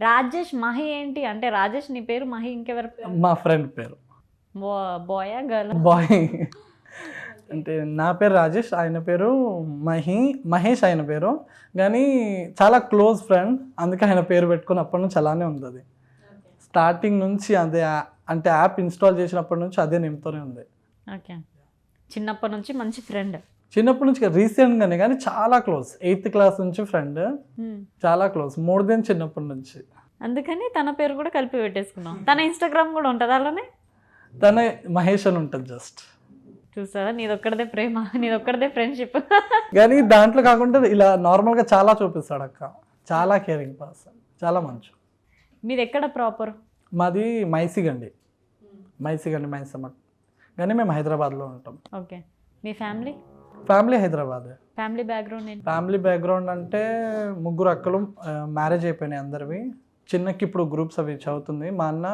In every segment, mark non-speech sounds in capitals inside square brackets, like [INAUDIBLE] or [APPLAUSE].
రాజేష్ మహి ఏంటి? అంటే రాజేష్ నీ పేరు మహి ఇంకెవరి పేరు? మా ఫ్రెండ్ పేరు. బాయా గర్ల్? బాయ్. అంటే నా పేరు రాజేష్ ఆయన పేరు మహి మహేష్ ఆయన పేరు. కానీ చాలా క్లోజ్ ఫ్రెండ్ అందుకే ఆయన పేరు పెట్టుకుని అప్పటి నుంచి అలానే ఉంది అది. స్టార్టింగ్ నుంచి అదే అంటే యాప్ ఇన్స్టాల్ చేసినప్పటి నుంచి అదే నేమ్తోనే ఉంది. ఓకే. చిన్నప్పటి నుంచి మంచి ఫ్రెండ్. చిన్నప్పటి నుంచి రీసెంట్గానే కానీ చాలా క్లోజ్. ఎయిత్ క్లాస్ నుంచి ఫ్రెండ్. చాలా క్లోజ్. మోర్ దెన్ చిన్నప్పటి నుంచి. అందుకని తన పేరు కూడా కలిపి పెట్టేసుకున్నాం. తన ఇన్స్టాగ్రామ్ కూడా ఉంటుంది అలానే? తన మహేష్ అని ఉంటుంది జస్ట్ చూసారా? నీదొక్కడదే ప్రేమ నీదొక్కడదే ఫ్రెండ్షిప్ కానీ దాంట్లో కాకుండా ఇలా నార్మల్గా చాలా చూపిస్తాడు అక్క. చాలా కేరింగ్ పర్సన్ చాలా మంచి. మీది ఎక్కడ ప్రాపర్ మాది మైసిగండి. మైసిగండి మైసమ్మ. కానీ మేము హైదరాబాద్లో ఉంటాం. ఓకే. మీ family family Hyderabad. Family background family background అంటే ముగ్గురు అక్కలు మ్యారేజ్ అయిపోయినాయి అందరివి. చిన్నకి ఇప్పుడు గ్రూప్స్ అవి చదువుతుంది. మా అన్న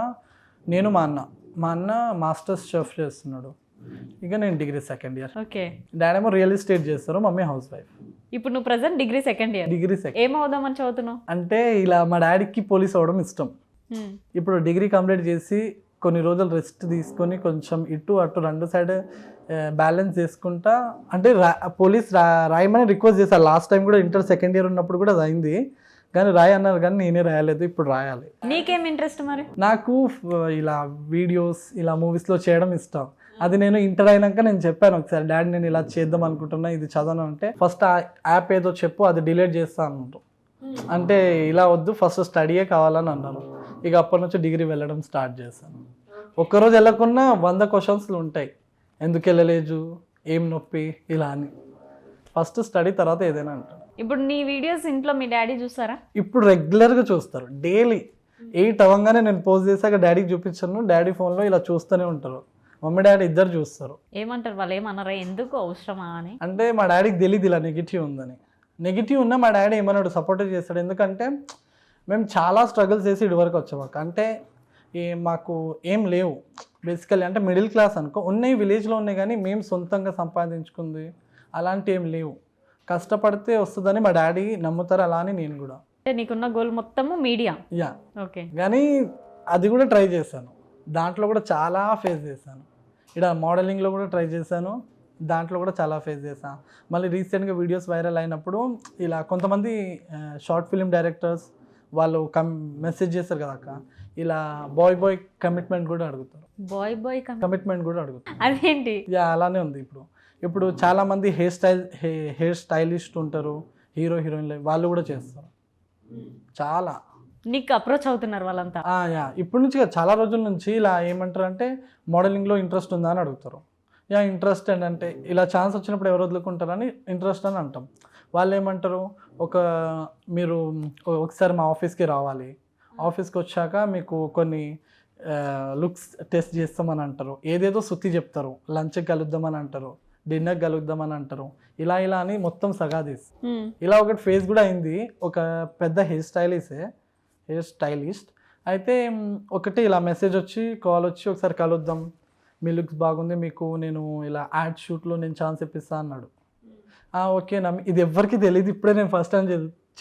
నేను మా అన్న. మా అన్న మాస్టర్స్ షెఫ్ చేస్తున్నాడు. ఇక నేను degree second year. Okay. Daddy ఏమో రియల్ ఎస్టేట్ చేస్తారు మమ్మీ హౌస్ వైఫ్. ఇప్పుడు నువ్వు present degree second year. Degree second. ఏమవుదామని చదువుతున్నావు? అంటే ఇలా మా డాడీకి పోలీస్ అవ్వడం ఇష్టం. ఇప్పుడు డిగ్రీ కంప్లీట్ చేసి కొన్ని రోజులు రెస్ట్ తీసుకొని కొంచెం ఇటు అటు రెండు సైడ్ బ్యాలెన్స్ చేసుకుంటా. అంటే రా పోలీస్ రా రాయమని రిక్వెస్ట్ చేశాను లాస్ట్ టైం కూడా ఇంటర్ సెకండ్ ఇయర్ ఉన్నప్పుడు కూడా అది అయింది. కానీ రాయి అన్నారు కానీ నేనే రాయలేదు ఇప్పుడు రాయాలి. నీకేం ఇంట్రెస్ట్ మరి? నాకు ఇలా వీడియోస్ ఇలా మూవీస్లో చేయడం ఇష్టం. అది నేను ఇంటర్ అయినాక నేను చెప్పాను ఒకసారి డాడీ నేను ఇలా చేద్దాం అనుకుంటున్నా ఇది చదవను అంటే ఫస్ట్ ఆ యాప్ ఏదో చెప్పు అది డిలీట్ చేస్తాను అంటే ఇలా వద్దు ఫస్ట్ స్టడీయే కావాలని అన్నారు. ఇక అప్పటి నుంచి డిగ్రీ వెళ్ళడం స్టార్ట్ చేశాను. ఒక్కరోజు వెళ్ళకున్నా వంద క్వశ్చన్స్లు ఉంటాయి. ఎందుకు వెళ్ళలేదు? ఏం నొప్పి? ఇలా అని. ఫస్ట్ స్టడీ తర్వాత ఏదైనా అంటారు ఇప్పుడు నీ వీడియోస్ ఇంట్లో మీ డాడీ చూసారా ఇప్పుడు రెగ్యులర్గా చూస్తారు. డైలీ ఎయిట్ అవ్వగానే నేను పోస్ట్ చేశాక డాడీకి చూపించాను. డాడీ ఫోన్లో ఇలా చూస్తూనే ఉంటారు. మమ్మీ డాడీ ఇద్దరు చూస్తారు. ఏమంటారు? వాళ్ళు ఏమన్నారా? ఎందుకు అవసరమా అని? అంటే మా డాడీకి తెలియదు ఇలా నెగిటివ్ ఉందని. నెగిటివ్ ఉన్నా మా డాడీ ఏమన్నాడు? సపోర్ట్ చేస్తాడు. ఎందుకంటే మేము చాలా స్ట్రగుల్స్ చేసి ఇటు వరకు వచ్చాము. అంటే ఈ మాకు ఏం లేవు. బేసికల్లీ అంటే మిడిల్ క్లాస్ అనుకో ఉన్నాయి విలేజ్లో ఉన్నాయి కానీ మేము సొంతంగా సంపాదించుకుంది. అలాంటి ఏం లేవు. కష్టపడితే వస్తుందని మా డాడీ నమ్ముతారు అలా అని నేను కూడా. అంటే నీకున్న గోల్ మొత్తము మీడియా యా ఓకే కానీ అది కూడా ట్రై చేశాను. దాంట్లో కూడా చాలా ఫేస్ చేశాను. ఇక్కడ మోడలింగ్లో కూడా ట్రై చేశాను. దాంట్లో కూడా చాలా ఫేస్ చేశాను. మళ్ళీ రీసెంట్గా వీడియోస్ వైరల్ అయినప్పుడు ఇలా కొంతమంది షార్ట్ ఫిలిం డైరెక్టర్స్ వాళ్ళు కమ్ మెసేజ్ చేస్తారు కదా అక్క. ఇలా బాయ్ బాయ్ కమిట్మెంట్ కూడా అడుగుతారు. బాయ్ బాయ్ కమిట్మెంట్ కూడా అడుగుతారు. అదేంటి? యా అలానే ఉంది ఇప్పుడు. ఇప్పుడు చాలామంది హెయిర్ స్టైల్ హెయిర్ స్టైలిస్ట్ ఉంటారు హీరో హీరోయిన్లు వాళ్ళు కూడా చేస్తారు. చాలా. నీకు అప్రోచ్ అవుతున్నారు వాళ్ళంతా. యా. ఇప్పటి నుంచి చాలా రోజుల నుంచి ఇలా ఏమంటారు అంటే మోడలింగ్లో ఇంట్రెస్ట్ ఉందా అని అడుగుతారు. యా ఇంట్రెస్ట్ ఏంటంటే ఇలా ఛాన్స్ వచ్చినప్పుడు ఎవరు వదులుకుంటారని ఇంట్రెస్ట్ అని అంటాం. వాళ్ళు ఏమంటారు ఒక మీరు ఒకసారి మా ఆఫీస్కి రావాలి. ఆఫీస్కి వచ్చాక మీకు కొన్ని లుక్స్ టెస్ట్ చేస్తామని అంటారు. ఏదేదో సుత్తి చెప్తారు. లంచ్కి కలుద్దామని అంటారు. డిన్నర్కి కలుద్దామని అంటారు. ఇలా ఇలా అని మొత్తం సగాదీస్. ఇలా ఒకటి ఫేస్ కూడా అయింది. ఒక పెద్ద హెయిర్ స్టైలిస్టే హెయిర్ స్టైలిస్ట్ అయితే ఒకటి ఇలా మెసేజ్ వచ్చి కాల్ వచ్చి ఒకసారి కలుద్దాం. మీ లుక్స్ బాగుంది మీకు నేను ఇలా యాడ్ షూట్లో నేను ఛాన్స్ ఇప్పిస్తా అన్నాడు. "ఆ, ఓకే నా ఇది ఎవ్వరికి తెలియదు ఇప్పుడే నేను ఫస్ట్ టైం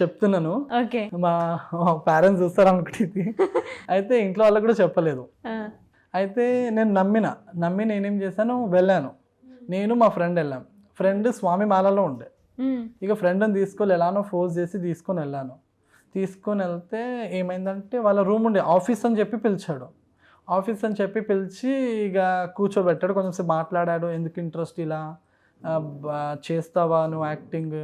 చెప్తున్నాను. ఓకే. మా పేరెంట్స్ చూస్తారు అనుకుంటుంది [LAUGHS] అయితే ఇంట్లో వాళ్ళకి కూడా చెప్పలేదు. అయితే నేను నమ్మిన నమ్మి నేనేం చేశాను వెళ్ళాను. నేను మా ఫ్రెండ్ వెళ్ళాం. ఫ్రెండ్ స్వామి మాలలో ఉండే. ఇక ఫ్రెండ్ని తీసుకొని ఎలానో ఫోర్స్ చేసి తీసుకొని వెళ్ళాను. తీసుకొని వెళ్తే ఏమైందంటే వాళ్ళ రూమ్ ఉండే ఆఫీస్ అని చెప్పి పిలిచాడు. ఆఫీస్ అని చెప్పి పిలిచి ఇక కూర్చోబెట్టాడు కొంచెంసేపు మాట్లాడాడు ఎందుకు ఇంట్రెస్ట్ ఇలా? చేస్తావా నువ్వు యాక్టింగ్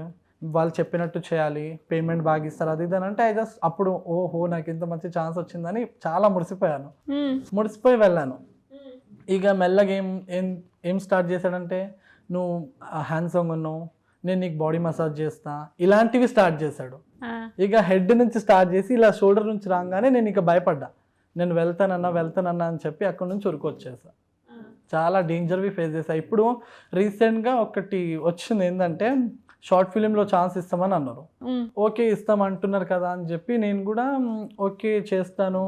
వాళ్ళు చెప్పినట్టు చేయాలి పేమెంట్ బాగా ఇస్తారు అది ఇది అని అంటే ఐ జస్ట్ అప్పుడు ఓహో నాకు ఇంత మంచి ఛాన్స్ వచ్చిందని చాలా మురిసిపోయాను. ముడిసిపోయి వెళ్ళాను. ఇక మెల్లగా ఏం ఏం ఏం స్టార్ట్ చేశాడంటే నువ్వు హ్యాండ్సంగ్ ఉన్నావు నేను నీకు బాడీ మసాజ్ చేస్తా ఇలాంటివి స్టార్ట్ చేశాడు. ఇక హెడ్ నుంచి స్టార్ట్ చేసి ఇలా షోల్డర్ నుంచి రాగానే నేను ఇక భయపడ్డా. నేను వెళ్తానన్నా వెళ్తానన్నా అని చెప్పి అక్కడ నుంచి ఉరుకొచ్చేసా చాలా డేంజర్వి ఫేస్ చేసా ఇప్పుడు రీసెంట్గా ఒకటి వచ్చింది ఏంటంటే షార్ట్ ఫిలింలో ఛాన్స్ ఇస్తామని అన్నారు. ఓకే ఇస్తాం అంటున్నారు కదా అని చెప్పి నేను కూడా ఓకే చేస్తాను.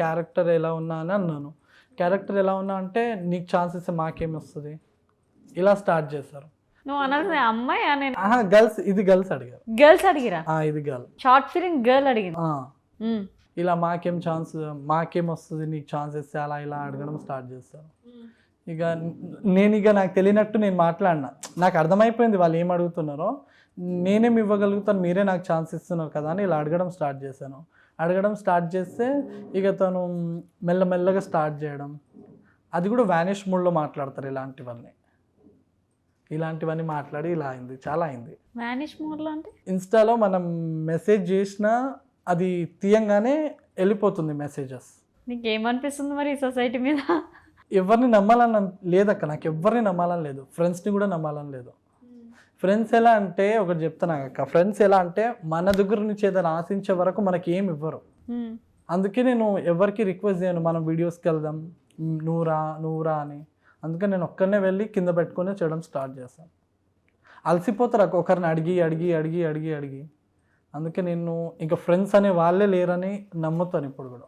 క్యారెక్టర్ ఎలా ఉన్నా అని అన్నాను. క్యారెక్టర్ ఎలా ఉన్నా అంటే నీకు ఛాన్స్ ఇస్తే మాకేమి వస్తుంది ఇలా స్టార్ట్ చేశారు. నువ్వు అనాల్సిన అమ్మాయి గర్ల్స్ ఇది గర్ల్స్ అడిగారు. గర్ల్స్ అడిగిరా? ఇది గర్ల్ షార్ట్ ఫిలిం గర్ల్ అడిగింది. ఇలా మాకేం ఛాన్స్ మాకేం వస్తుంది నీకు ఛాన్స్ ఇస్తే అలా ఇలా అడగడం స్టార్ట్ చేస్తారు ఇక నేను ఇక నాకు తెలియనట్టు నేను మాట్లాడినా. నాకు అర్థమైపోయింది వాళ్ళు ఏం అడుగుతున్నారో. నేనేం ఇవ్వగలుగుతాను మీరే నాకు ఛాన్స్ ఇస్తున్నారు కదా అని ఇలా అడగడం స్టార్ట్ చేశాను. అడగడం స్టార్ట్ చేస్తే ఇక తను మెల్లమెల్లగా స్టార్ట్ చేయడం. అది కూడా వ్యానిష్ మూడ్లో మాట్లాడతారు ఇలాంటివన్నీ. ఇలాంటివన్నీ మాట్లాడి ఇలా అయింది చాలా అయింది. వానిష్ మోడ్లో అంటే? ఇన్స్టాలో మనం మెసేజ్ చేసినా అది తీయంగానే వెళ్ళిపోతుంది మెసేజెస్ నీకు ఏమనిపిస్తుంది మరి ఈ సొసైటీ మీద? ఎవరిని నమ్మాలని లేదక్క నాకు ఎవరిని నమ్మాలని లేదు. ఫ్రెండ్స్ని కూడా నమ్మాలని లేదు. ఫ్రెండ్స్ ఎలా అంటే ఒకటి చెప్తాను అక్క ఫ్రెండ్స్ ఎలా అంటే మన దగ్గర నుంచి ఏదైనా ఆశించే వరకు మనకి ఏమి ఇవ్వరు. అందుకే నేను ఎవరికి రిక్వెస్ట్ చేయను మనం వీడియోస్కి వెళ్దాం నువ్వు రా నువ్వు రా అని. అందుకే నేను ఒక్కనే వెళ్ళి కింద పెట్టుకొని చేయడం స్టార్ట్ చేస్తాను అలసిపోతారు అక్క ఒకరిని అడిగి అడిగి అడిగి అడిగి అడిగి. అందుకే నేను ఇంకా ఫ్రెండ్స్ అనే వాళ్ళే లేరని నమ్ముతాను ఇప్పుడు కూడా.